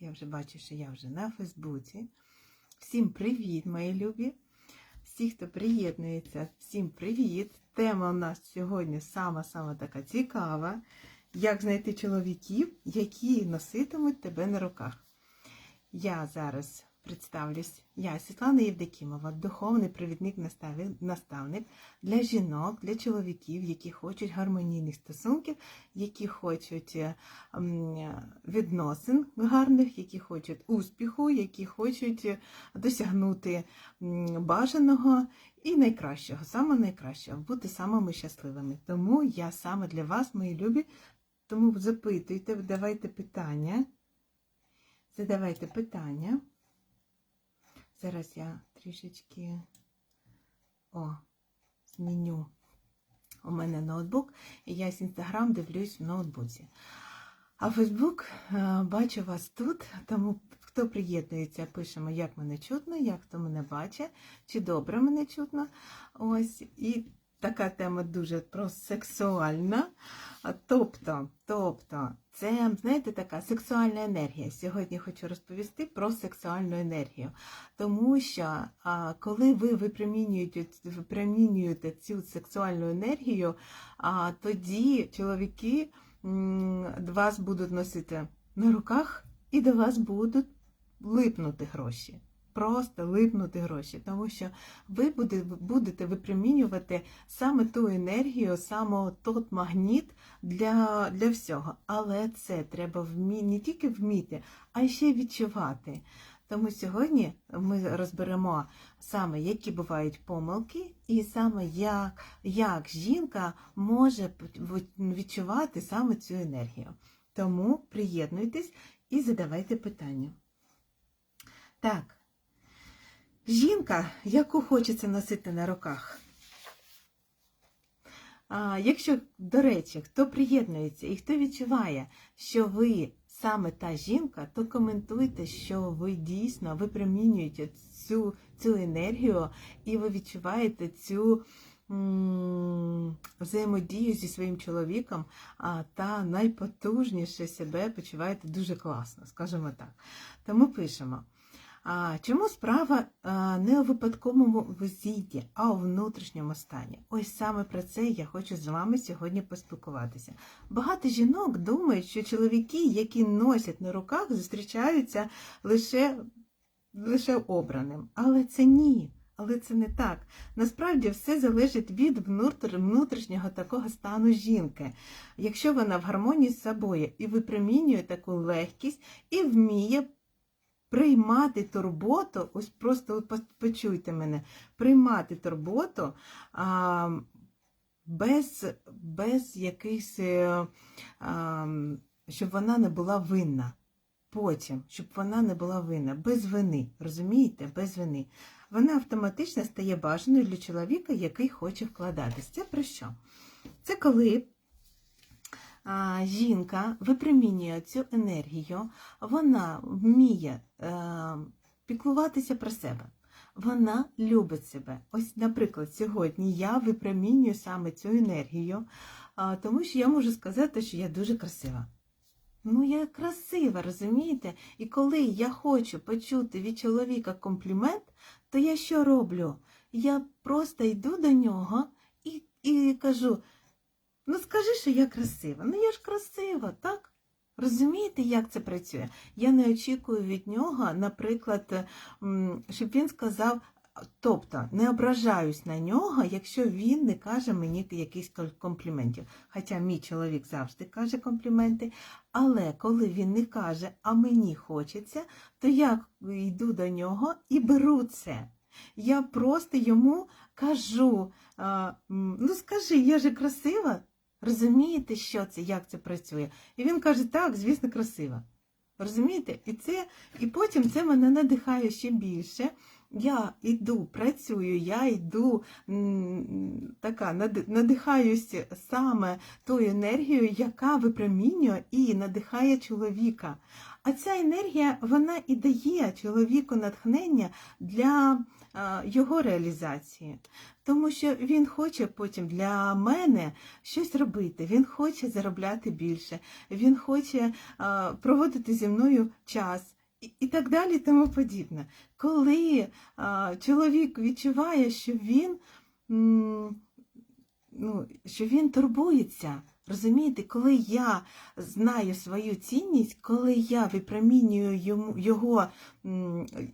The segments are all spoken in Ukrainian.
Я вже бачу, що я вже на Фейсбуці. Всім привіт, мої любі! Всі, хто приєднується, всім привіт! Тема у нас сьогодні сама-сама така цікава. Як знайти чоловіків, які носитимуть тебе на руках. Я зараз представлюсь. Я Світлана Євдокімова, духовний провідник наставник для жінок, для чоловіків, які хочуть гармонійних стосунків, які хочуть е, відносин гарних, які хочуть успіху, які хочуть е, досягнути бажаного і найкращого, саме найкращого, бути самими щасливими. Тому я саме для вас, мої любі, тому запитуйте, давайте питання. Задавайте питання. Зараз я трішечки о, зміню. У мене ноутбук, і я з Інстаграм дивлюсь в ноутбуці. А Фейсбук бачу вас тут, тому хто приєднується, пишемо, як мене чутно, як хто мене бачить, чи добре мене чутно. Ось, і така тема дуже про сексуальна. Тобто, тобто, це, знаєте, така сексуальна енергія. Сьогодні хочу розповісти про сексуальну енергію. Тому що а, коли ви випромінюєте, випромінюєте цю сексуальну енергію, а, тоді чоловіки м, вас будуть носити на руках і до вас будуть липнути гроші. Просто липнути гроші, тому що ви буде- будете випромінювати саме ту енергію, саме тот магніт для, для всього. Але це треба вмі... не тільки вміти, а ще й відчувати. Тому сьогодні ми розберемо саме, які бувають помилки, і саме як, як жінка може відчувати саме цю енергію. Тому приєднуйтесь і задавайте питання. Так, жінка, яку хочеться носити на руках. А, якщо, до речі, хто приєднується і хто відчуває, що ви саме та жінка, то коментуйте, що ви дійсно випромінюєте цю, цю енергію і ви відчуваєте цю взаємодію зі своїм чоловіком, а, та найпотужніше себе почуваєте дуже класно, скажімо так. Тому пишемо. А, чому справа не у випадковому визіді, а у внутрішньому стані? Ось саме про це я хочу з вами сьогодні поспілкуватися. Багато жінок думають, що чоловіки, які носять на руках, зустрічаються лише, лише обраним. Але це ні. Але це не так. Насправді все залежить від внутрішнього такого стану жінки. Якщо вона в гармонії з собою і випромінює таку легкість і вміє приймати турботу, ось просто почуйте мене, приймати турботу а, без, без якихось, е, а, щоб вона не була винна. Потім, щоб вона не була винна, без вини, розумієте, без вини. Вона автоматично стає бажаною для чоловіка, який хоче вкладатись. Це про що? Це коли жінка випромінює цю енергію, вона вміє е, піклуватися про себе. Вона любить себе. Ось, наприклад, сьогодні я випромінюю саме цю енергію, тому що я можу сказати, що я дуже красива. Ну, я красива, розумієте? І коли я хочу почути від чоловіка комплімент, то я що роблю? Я просто йду до нього і, і кажу: ну скажи, що я красива. Ну я ж красива, так? Розумієте, як це працює? Я не очікую від нього, наприклад, щоб він сказав, тобто не ображаюсь на нього, якщо він не каже мені якихось компліментів. Хоча мій чоловік завжди каже компліменти, але коли він не каже, а мені хочеться, то я йду до нього і беру це. Я просто йому кажу: ну скажи, я же красива. Розумієте, що це, як це працює? І він каже, так, звісно, красива. Розумієте? І це, і потім це мене надихає ще більше я йду, працюю, я йду така, нади- надихаюсь саме тою енергією, яка випромінює і надихає чоловіка. А ця енергія вона і дає чоловіку натхнення для його реалізації. Тому що він хоче потім для мене щось робити, він хоче заробляти більше, він хоче проводити зі мною час. І, так далі, тому подібне. Коли а, чоловік відчуває, що він, ну, що він турбується, розумієте, коли я знаю свою цінність, коли я випромінюю йому його,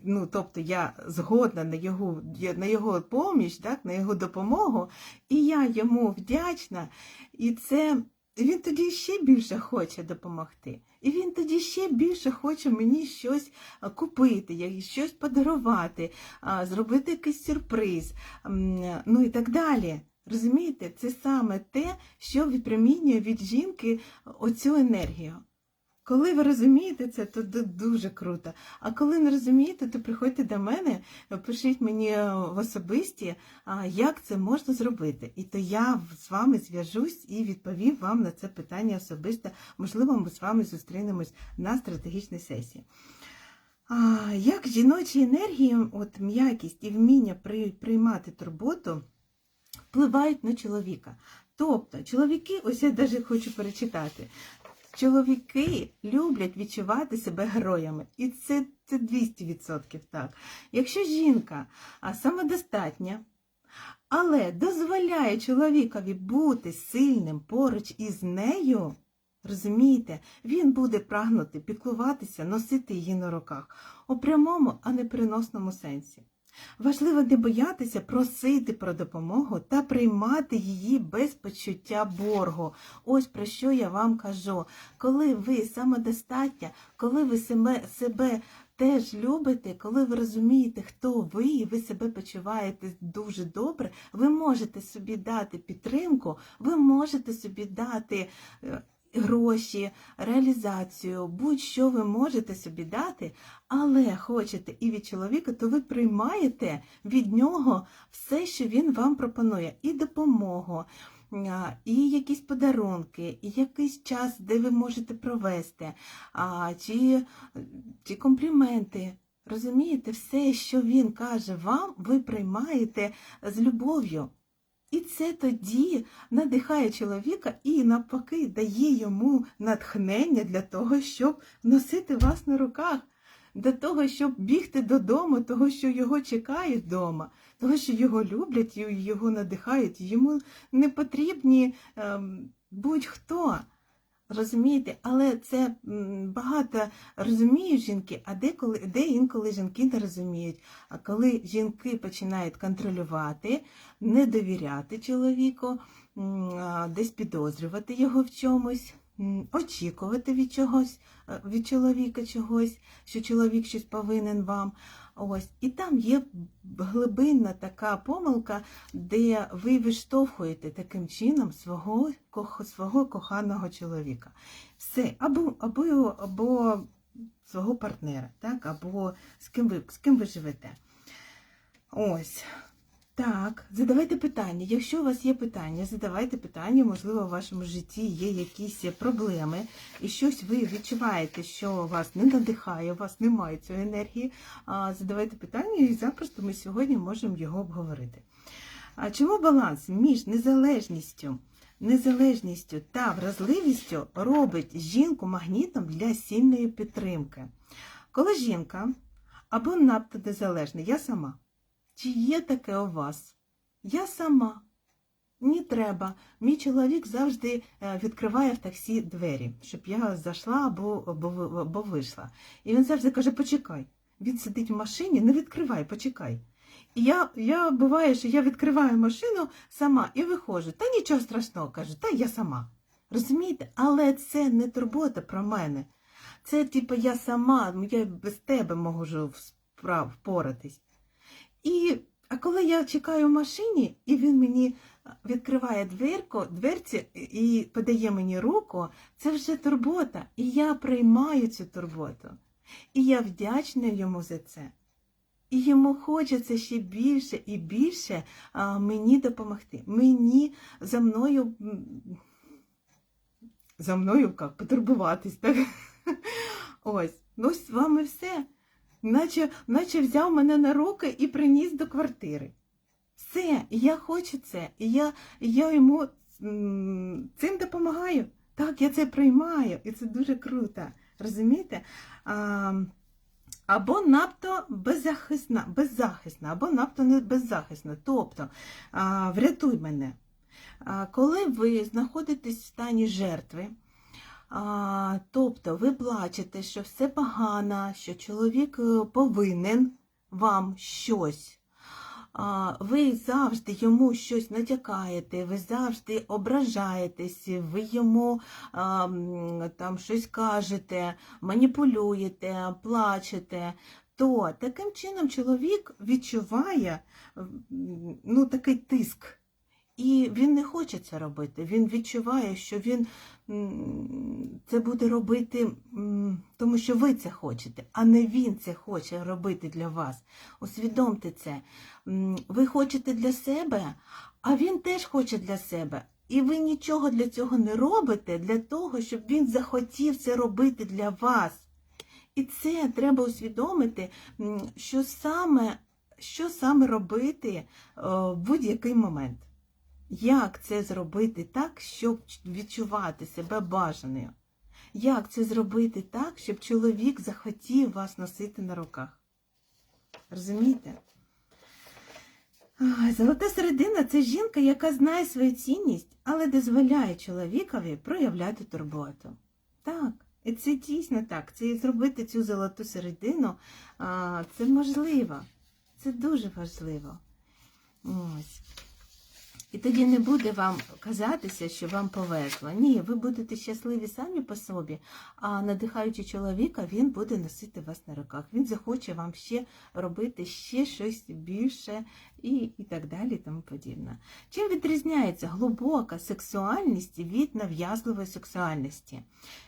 ну тобто я згодна на його, на його поміч, так, на його допомогу, і я йому вдячна, і це він тоді ще більше хоче допомогти. І він тоді ще більше хоче мені щось купити, щось подарувати, зробити якийсь сюрприз, ну і так далі. Розумієте, це саме те, що випромінює від жінки оцю енергію. Коли ви розумієте це, то дуже круто. А коли не розумієте, то приходьте до мене, пишіть мені е, в особисті, як це можна зробити. І то я з вами зв'яжусь і відповім вам на це питання особисто. Можливо, ми з вами зустрінемось на стратегічній сесії. Як жіночі енергії, от м'якість і вміння приймати турботу впливають на чоловіка. Тобто, чоловіки, ось я навіть хочу перечитати. Чоловіки люблять відчувати себе героями, і це, це 200% так. Якщо жінка самодостатня, але дозволяє чоловікові бути сильним поруч із нею, розумієте, він буде прагнути піклуватися, носити її на руках у прямому, а не переносному сенсі. Важливо не боятися просити про допомогу та приймати її без почуття боргу. Ось про що я вам кажу. Коли ви самодостатня, коли ви себе, теж любите, коли ви розумієте, хто ви, і ви себе почуваєте дуже добре, ви можете собі дати підтримку, ви можете собі дати. Гроші, реалізацію, будь-що ви можете собі дати, але хочете і від чоловіка, то ви приймаєте від нього все, що він вам пропонує, і допомогу, і якісь подарунки, і якийсь час, де ви можете провести, а, чи, чи компліменти. Розумієте, все, що він каже вам, ви приймаєте з любов'ю. І це тоді надихає чоловіка і навпаки дає йому натхнення для того, щоб носити вас на руках, для того, щоб бігти додому, того, що його чекають вдома, того, що його люблять і його надихають, йому не потрібні ем, будь-хто. Розумієте, але це багато розуміють жінки, а деколи, де інколи жінки не розуміють. А коли жінки починають контролювати, не довіряти чоловіку, десь підозрювати його в чомусь, очікувати від чогось, е, від чоловіка чогось, що чоловік щось повинен вам. Ось. І там є глибинна така помилка, де ви виштовхуєте таким чином свого, свого коханого чоловіка. Все, або, або, або свого партнера, так? або з ким ви, з ким ви живете. Ось. Так, задавайте питання. Якщо у вас є питання, задавайте питання, можливо, в вашому житті є якісь проблеми, і щось ви відчуваєте, що вас не надихає, у вас немає цієї енергії. Задавайте питання, і запросто ми сьогодні можемо його обговорити. А чому баланс між незалежністю, незалежністю та вразливістю робить жінку магнітом для сильної підтримки? Коли жінка або надто незалежна, я сама. Чи є таке у вас? Я сама. Ні треба. Мій чоловік завжди е, відкриває в таксі двері, щоб я зайшла або, або, або вийшла. І він завжди каже: почекай. Він сидить в машині, не відкривай, почекай. І я, я буває, що я відкриваю машину сама і виходжу. Та нічого страшного, кажу, та я сама. Розумієте? Але це не турбота про мене. Це типу я сама, я без тебе можу впоратись. І, а коли я чекаю в машині, і він мені відкриває дверку, дверці і подає мені руку, це вже турбота. І я приймаю цю турботу. І я вдячна йому за це. І йому хочеться ще більше і більше мені допомогти. Мені за мною за мною як, потурбуватись. Так? Ось, ну з вами все. Наче, наче взяв мене на руки і приніс до квартири. Все, я хочу це, я, я йому цим допомагаю. Так, я це приймаю, і це дуже круто. Розумієте? А, або надто беззахисна, беззахисна, або надто не беззахисна. Тобто, а, врятуй мене. А, коли ви знаходитесь в стані жертви, а, тобто ви плачете, що все погано, що чоловік е, повинен вам щось. А, Ви завжди йому щось натякаєте, ви завжди ображаєтесь, ви йому а, там щось кажете, маніпулюєте, плачете. То таким чином чоловік відчуває ну, такий тиск. І він не хоче це робити. Він відчуває, що він це буде робити, тому що ви це хочете, а не він це хоче робити для вас. Усвідомте це. Ви хочете для себе, а він теж хоче для себе. І ви нічого для цього не робите для того, щоб він захотів це робити для вас. І це треба усвідомити, що саме, що саме робити е, в будь-який момент. Як це зробити так, щоб відчувати себе бажаною? Як це зробити так, щоб чоловік захотів вас носити на руках? Розумієте? Золота середина це жінка, яка знає свою цінність, але дозволяє чоловікові проявляти турботу. Так, і це дійсно так. Це зробити цю золоту середину, це можливо. Це дуже важливо. Ось. І тоді не буде вам казатися, що вам повезло. Ні, ви будете щасливі самі по собі, а надихаючи чоловіка, він буде носити вас на руках. Він захоче вам ще робити ще щось більше і, і так далі, тому подібне. Чим відрізняється глибока сексуальність від нав'язливої сексуальності?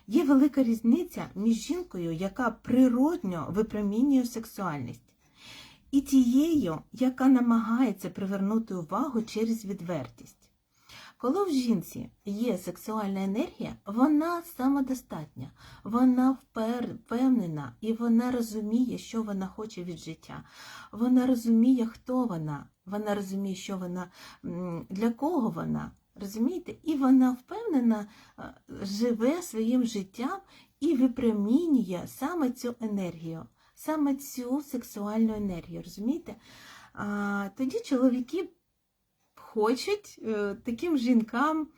Є велика різниця між жінкою, яка природньо випромінює сексуальність і тією, яка намагається привернути увагу через відвертість. Коли в жінці є сексуальна енергія, вона самодостатня, вона впевнена і вона розуміє, що вона хоче від життя. Вона розуміє, хто вона, вона розуміє, що вона для кого вона. Розумієте? І вона впевнена, живе своїм життям і випромінює саме цю енергію саме цю сексуальну енергію, розумієте? А, тоді чоловіки хочуть е, таким жінкам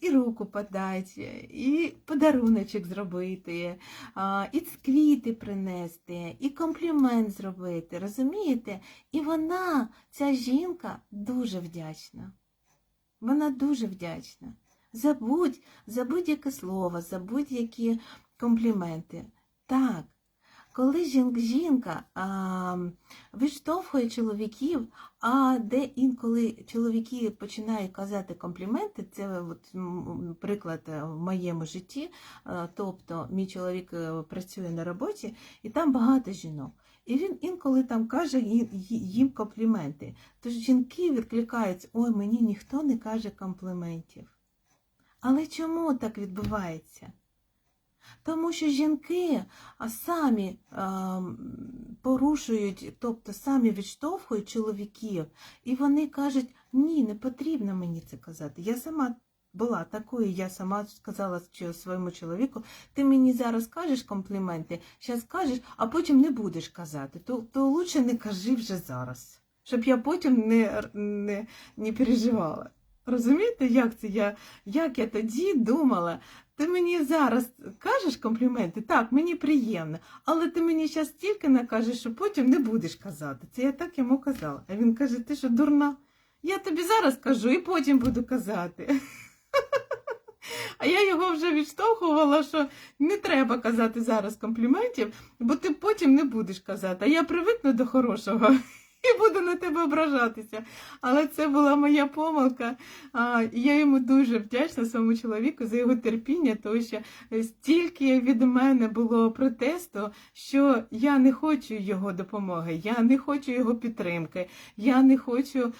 і руку подати, і подаруночок зробити, і квіти принести, і комплімент зробити, розумієте? І вона, ця жінка, дуже вдячна. Вона дуже вдячна. Забудь за будь-яке слово, за будь-які компліменти. Так, коли жін- жінка а, виштовхує чоловіків, а де інколи чоловіки починають казати компліменти, це от, приклад е, в моєму житті, е, тобто мій чоловік е, працює на роботі, і там багато жінок. І він інколи там каже їм компліменти. Тож жінки відкликаються, ой, мені ніхто не каже компліментів. Але чому так відбувається? Тому що жінки самі порушують, тобто самі відштовхують чоловіків, і вони кажуть, ні, не потрібно мені це казати. Я сама була такою, я сама сказала своєму чоловіку, ти мені зараз кажеш компліменти, зараз кажеш, а потім не будеш казати, то, то лучше не кажи вже зараз, щоб я потім не, не, не переживала. Розумієте, як це я, як я тоді думала? Ти мені зараз кажеш компліменти, так, мені приємно, але ти мені зараз стільки накажеш, що потім не будеш казати. Це я так йому казала. А він каже, ти що дурна? Я тобі зараз кажу і потім буду казати. А я його вже відштовхувала, що не треба казати зараз компліментів, бо ти потім не будеш казати. А я привикну до хорошого і буду на тебе ображатися. Але це була моя помилка. І я йому дуже вдячна своєму чоловіку за його терпіння, тому що стільки від мене було протесту, що я не хочу його допомоги, я не хочу його підтримки, я не хочу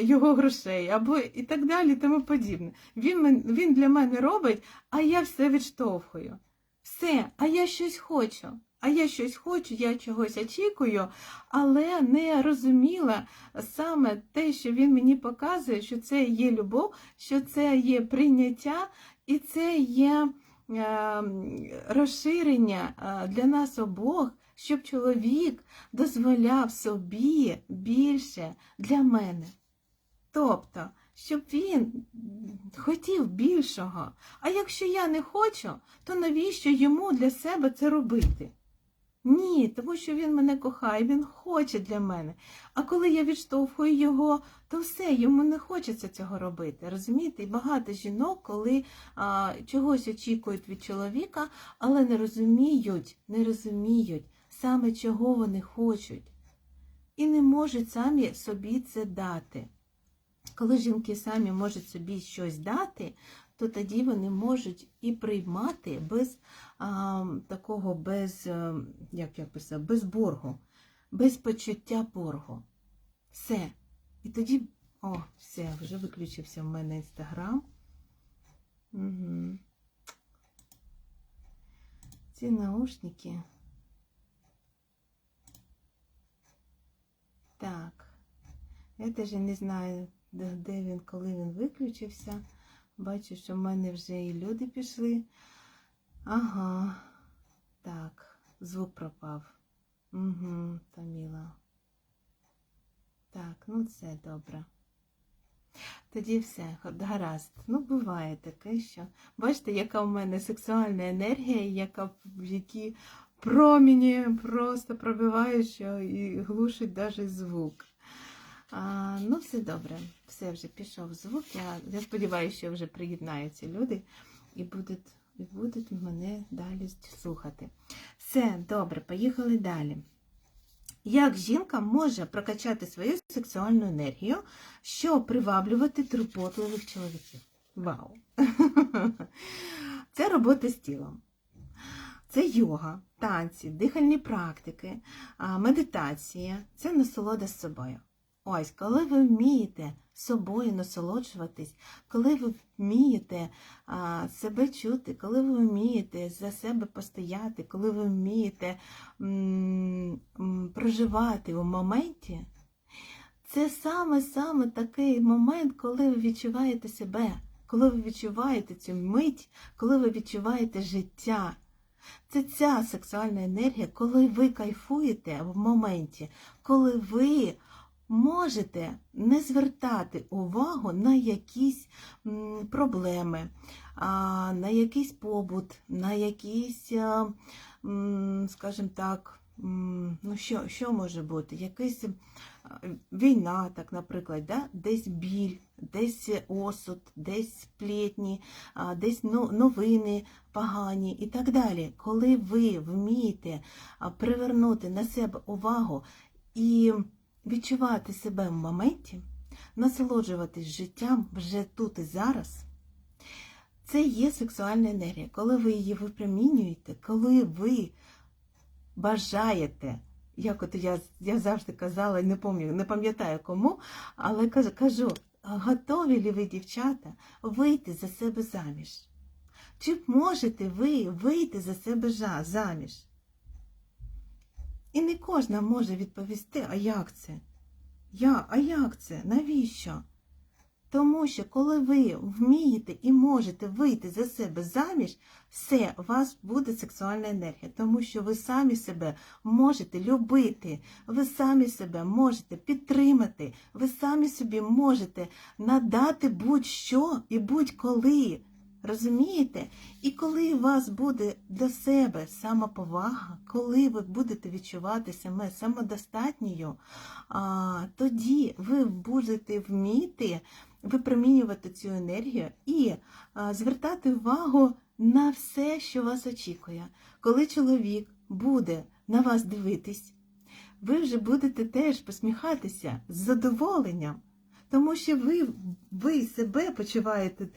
його грошей або і так далі, тому подібне. Він, він для мене робить, а я все відштовхую. Все, а я щось хочу. А я щось хочу, я чогось очікую, але не розуміла саме те, що він мені показує, що це є любов, що це є прийняття і це є е, розширення е, для нас обох, щоб чоловік дозволяв собі більше для мене. Тобто, щоб він хотів більшого. А якщо я не хочу, то навіщо йому для себе це робити? Ні, тому що він мене кохає, він хоче для мене. А коли я відштовхую його, то все, йому не хочеться цього робити. Розумієте? І багато жінок, коли а, чогось очікують від чоловіка, але не розуміють, не розуміють саме чого вони хочуть. І не можуть самі собі це дати. Коли жінки самі можуть собі щось дати, то тоді вони можуть і приймати без а, такого, без, е, як я писав, без боргу, без почуття боргу. Все. І тоді, о, все, вже виключився в мене інстаграм. Угу. Ці наушники. Так. Я теж не знаю, де, де він, коли він виключився. Бачу, що в мене вже і люди пішли. Ага. Так, звук пропав. Угу, Таміла. Так, ну це добре. Тоді все, гаразд. Ну, буває таке, що. Бачите, яка в мене сексуальна енергія, яка в які проміні просто пробиває, що і глушить навіть звук. А, ну, все добре, все вже пішов звук. Я, я сподіваюся, що вже приєднаються люди і будуть, і будуть мене далі слухати. Все, добре, поїхали далі. Як жінка може прокачати свою сексуальну енергію, щоб приваблювати турботливих чоловіків? Вау! Це робота з тілом. Це йога, танці, дихальні практики, медитація, це насолода з собою. Ось, коли ви вмієте собою насолоджуватись, коли ви вмієте а, себе чути, коли ви вмієте за себе постояти, коли ви вмієте м, м, проживати у моменті, це саме-саме такий момент, коли ви відчуваєте себе, коли ви відчуваєте цю мить, коли ви відчуваєте життя. Це ця сексуальна енергія, коли ви кайфуєте в моменті, коли ви можете не звертати увагу на якісь проблеми, на якийсь побут, на якісь, скажімо так, ну що, що може бути? Якась війна, так, наприклад, да? десь біль, десь осуд, десь сплетні, десь ну- новини погані і так далі. Коли ви вмієте привернути на себе увагу і відчувати себе в моменті, насолоджуватись життям вже тут і зараз. Це є сексуальна енергія. Коли ви її випромінюєте, коли ви бажаєте, як от я, я завжди казала, не пам'ятаю, не пам'ятаю кому, але кажу, кажу, готові ли ви, дівчата, вийти за себе заміж? Чи можете ви вийти за себе заміж? І не кожна може відповісти, а як це? Я, а як це? Навіщо? Тому що коли ви вмієте і можете вийти за себе заміж, все, у вас буде сексуальна енергія, тому що ви самі себе можете любити, ви самі себе можете підтримати, ви самі собі можете надати будь-що і будь-коли. Розумієте? І коли у вас буде до себе самоповага, коли ви будете відчувати себе самодостатньою, тоді ви будете вміти випромінювати цю енергію і звертати увагу на все, що вас очікує. Коли чоловік буде на вас дивитись, ви вже будете теж посміхатися з задоволенням, тому що ви, ви себе почуваєте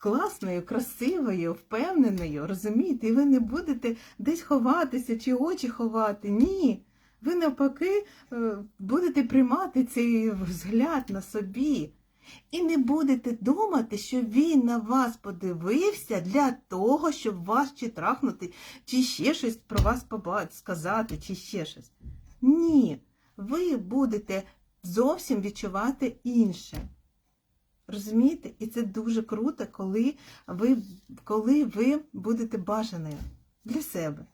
класною, красивою, впевненою, розумієте, і ви не будете десь ховатися чи очі ховати. Ні. Ви навпаки е, будете приймати цей взгляд на собі. І не будете думати, що він на вас подивився для того, щоб вас чи трахнути, чи ще щось про вас побачити, сказати, чи ще щось. Ні, ви будете зовсім відчувати інше. Розумієте? І це дуже круто, коли ви, коли ви будете бажаною для себе.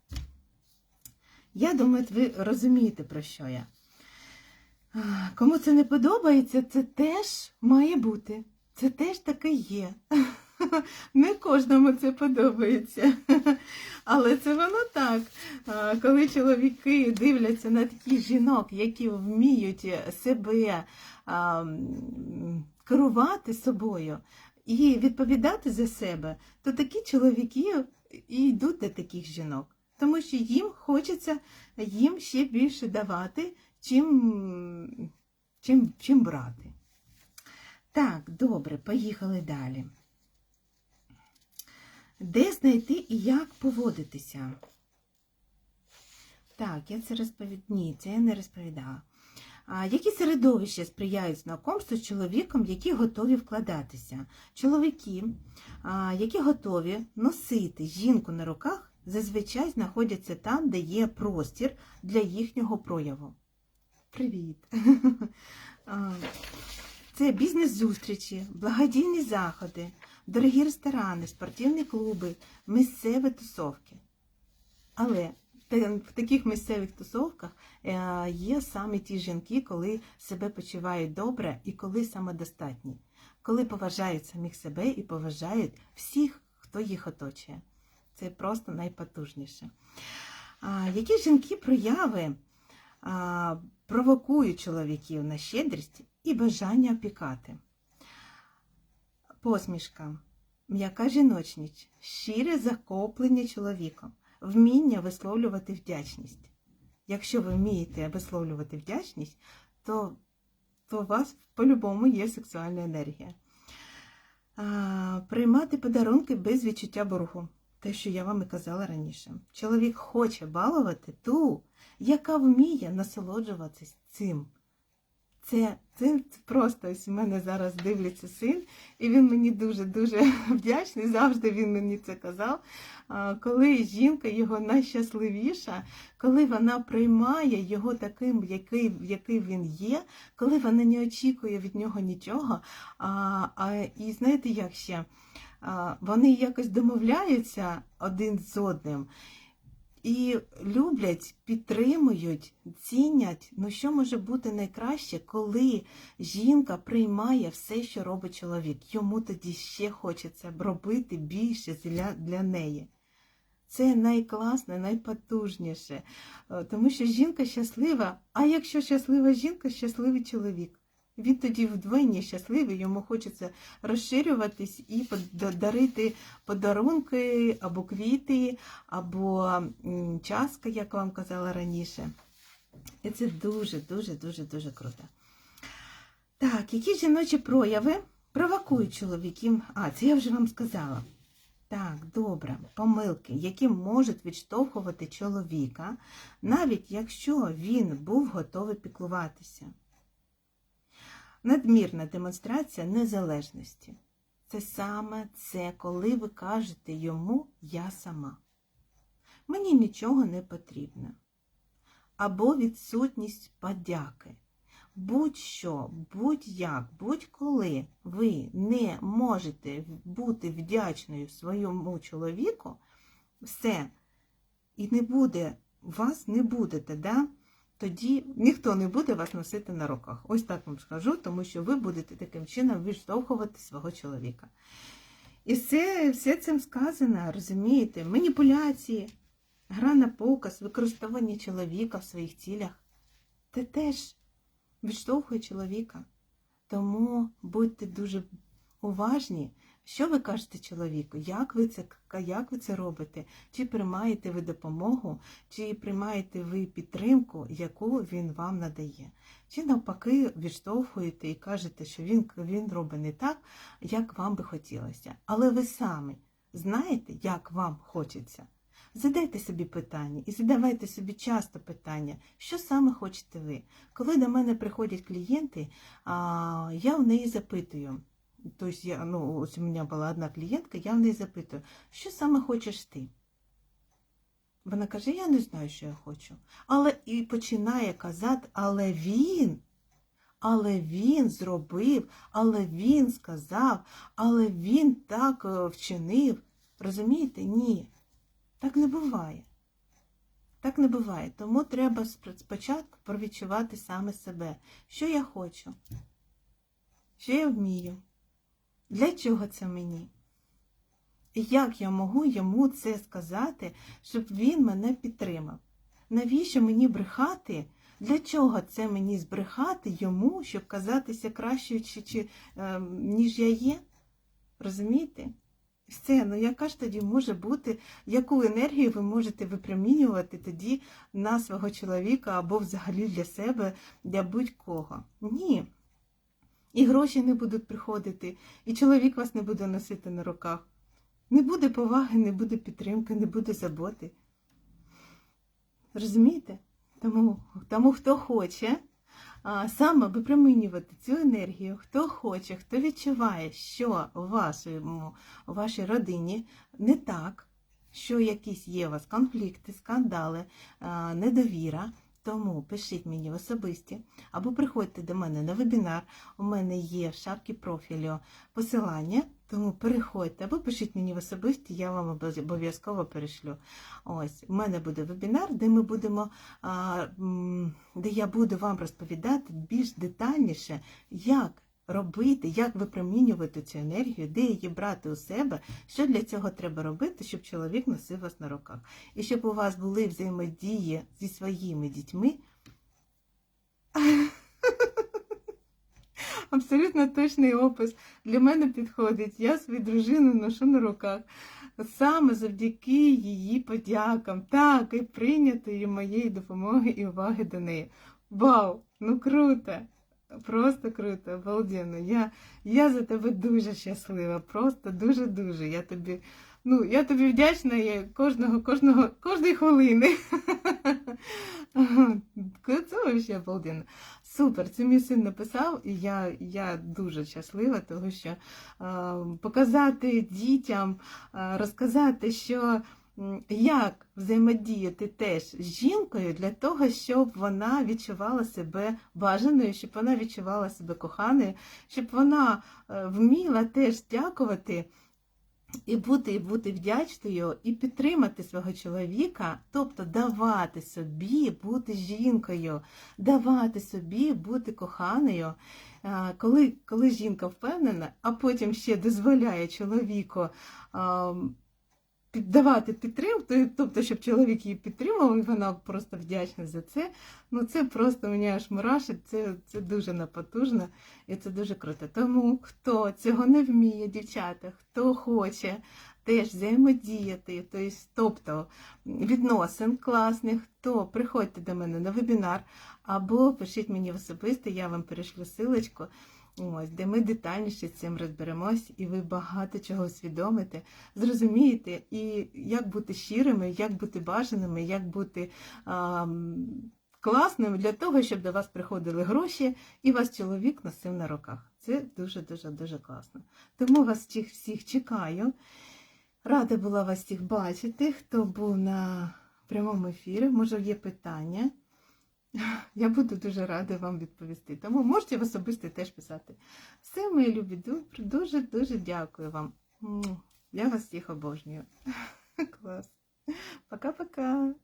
Я думаю, ви розумієте, про що я. Кому це не подобається, це теж має бути. Це теж таке є. Не кожному це подобається. Але це воно так. Коли чоловіки дивляться на таких жінок, які вміють себе керувати собою і відповідати за себе, то такі чоловіки і йдуть до таких жінок. Тому що їм хочеться їм ще більше давати, чим, чим, чим брати. Так, добре, поїхали далі. Де знайти і як поводитися? Так, я це розповідаю. Ні, це я не розповідала. Які середовища сприяють знайомству з чоловіком, які готові вкладатися? Чоловіки, які готові носити жінку на руках, зазвичай знаходяться там, де є простір для їхнього прояву. Привіт! Це бізнес-зустрічі, благодійні заходи, дорогі ресторани, спортивні клуби, місцеві тусовки. Але в таких місцевих тусовках е, є саме ті жінки, коли себе почувають добре і коли самодостатні, коли поважають самих себе і поважають всіх, хто їх оточує. Це просто найпотужніше. Які жінки прояви провокують чоловіків на щедрість і бажання опікати? Посмішка, м'яка жіночність, щире захоплення чоловіком, вміння висловлювати вдячність. Якщо ви вмієте висловлювати вдячність, то, то у вас по-любому є сексуальна енергія. А, приймати подарунки без відчуття боргу. Те, що я вам і казала раніше. Чоловік хоче балувати ту, яка вміє насолоджуватися цим. Це, це просто ось у мене зараз дивиться син, і він мені дуже-дуже вдячний. Завжди він мені це казав. Коли жінка його найщасливіша, коли вона приймає його таким, який, який він є, коли вона не очікує від нього нічого. А, а, І знаєте, як ще? А, Вони якось домовляються один з одним. І люблять, підтримують, цінять. Ну що може бути найкраще, коли жінка приймає все, що робить чоловік. Йому тоді ще хочеться робити більше для, для неї. Це найкласне, найпотужніше. Е, Тому що жінка щаслива, а якщо щаслива жінка, щасливий чоловік. Він тоді вдвойні щасливий, йому хочеться розширюватись і дарити подарунки або квіти, або часка, як вам казала раніше. І це дуже, дуже, дуже, дуже круто. Так, які жіночі прояви провокують чоловіків? А, це я вже вам сказала. Так, добре, помилки, які можуть відштовхувати чоловіка, навіть якщо він був готовий піклуватися. Надмірна демонстрація незалежності. Це саме це, коли ви кажете йому я сама. Мені нічого не потрібно. Або відсутність подяки. Будь-що, будь-як, будь-коли ви не можете бути вдячною своєму чоловіку, все, і не буде, вас не будете, да? Тоді ніхто не буде вас носити на руках. Ось так вам скажу, тому що ви будете таким чином відштовхувати свого чоловіка. І все, все цим сказано, розумієте, маніпуляції, гра на показ, використовування чоловіка в своїх цілях. Це теж відштовхує чоловіка. Тому будьте дуже уважні, Що ви кажете чоловіку? Як ви це, як ви це робите? Чи приймаєте ви допомогу, чи приймаєте ви підтримку, яку він вам надає? Чи навпаки відштовхуєте і кажете, що він, він робить не так, як вам би хотілося. Але ви самі знаєте, як вам хочеться. Задайте собі питання і задавайте собі часто питання, що саме хочете ви. Коли до мене приходять клієнти, я в неї запитую. Тобто, я, ну, ось у мене була одна клієнтка, я в неї запитую, що саме хочеш ти? Вона каже, я не знаю, що я хочу. Але і починає казати, але він, але він зробив, але він сказав, але він так е, вчинив. Розумієте? Ні. Так не буває. Так не буває. Тому треба спочатку провідчувати саме себе. Що я хочу? Що я вмію? Для чого це мені? І як я можу йому це сказати, щоб він мене підтримав? Навіщо мені брехати? Для чого це мені збрехати йому, щоб казатися кращою, чи, чи, е, ніж я є? Розумієте? Все, ну яка ж тоді може бути, яку енергію ви можете випромінювати тоді на свого чоловіка або взагалі для себе, для будь-кого? Ні. І гроші не будуть приходити, і чоловік вас не буде носити на руках. Не буде поваги, не буде підтримки, не буде заботи. Розумієте? Тому, тому хто хоче а, саме випромінювати цю енергію, хто хоче, хто відчуває, що у, вашому, у вашій родині не так, що якісь є у вас конфлікти, скандали, недовіра. Тому пишіть мені особисті або приходьте до мене на вебінар. У мене є в шапці профілю посилання, тому переходьте або пишіть мені в особисті, я вам обов'язково перешлю. Ось у мене буде вебінар, де ми будемо, де я буду вам розповідати більш детальніше, як робити, як випромінювати цю енергію, де її брати у себе, що для цього треба робити, щоб чоловік носив вас на руках. І щоб у вас були взаємодії зі своїми дітьми. Абсолютно точний опис для мене підходить. Я свою дружину ношу на руках. Саме завдяки її подякам, так, і прийнятої моєї допомоги і уваги до неї. Вау! Ну круто! Просто круто, обалденно. Я, я за тебе дуже щаслива, просто дуже-дуже. Я тобі, ну, я тобі вдячна я кожного, кожного, кожної хвилини. Це взагалі обалденно. Супер, це мій син написав, і я, я дуже щаслива, тому що е, показати дітям, е, розказати, що як взаємодіяти теж з жінкою для того, щоб вона відчувала себе бажаною, щоб вона відчувала себе коханою, щоб вона е, вміла теж дякувати. І бути, і бути вдячною, і підтримати свого чоловіка, тобто давати собі бути жінкою, давати собі бути коханою. Коли, коли жінка впевнена, а потім ще дозволяє чоловіку піддавати підтримку, тобто, щоб чоловік її підтримував, і вона просто вдячна за це. Ну це просто мене аж мурашить, це, це дуже напотужно і це дуже круто. Тому хто цього не вміє, дівчата, хто хоче теж взаємодіяти, тобто відносин класних, то приходьте до мене на вебінар або пишіть мені особисто, я вам перешлю силочку. Ось, де ми детальніше з цим розберемось, і ви багато чого усвідомите, зрозумієте, і як бути щирими, як бути бажаними, як бути а, класними для того, щоб до вас приходили гроші і вас чоловік носив на руках. Це дуже-дуже дуже класно. Тому вас всіх чекаю. Рада була вас всіх бачити, хто був на прямому ефірі. Може, є питання. Я буду дуже рада вам відповісти. Тому можете в особисто теж писати. Все, мої любі, дуже-дуже дякую вам. Я вас всіх обожнюю. Клас. Пока-пока.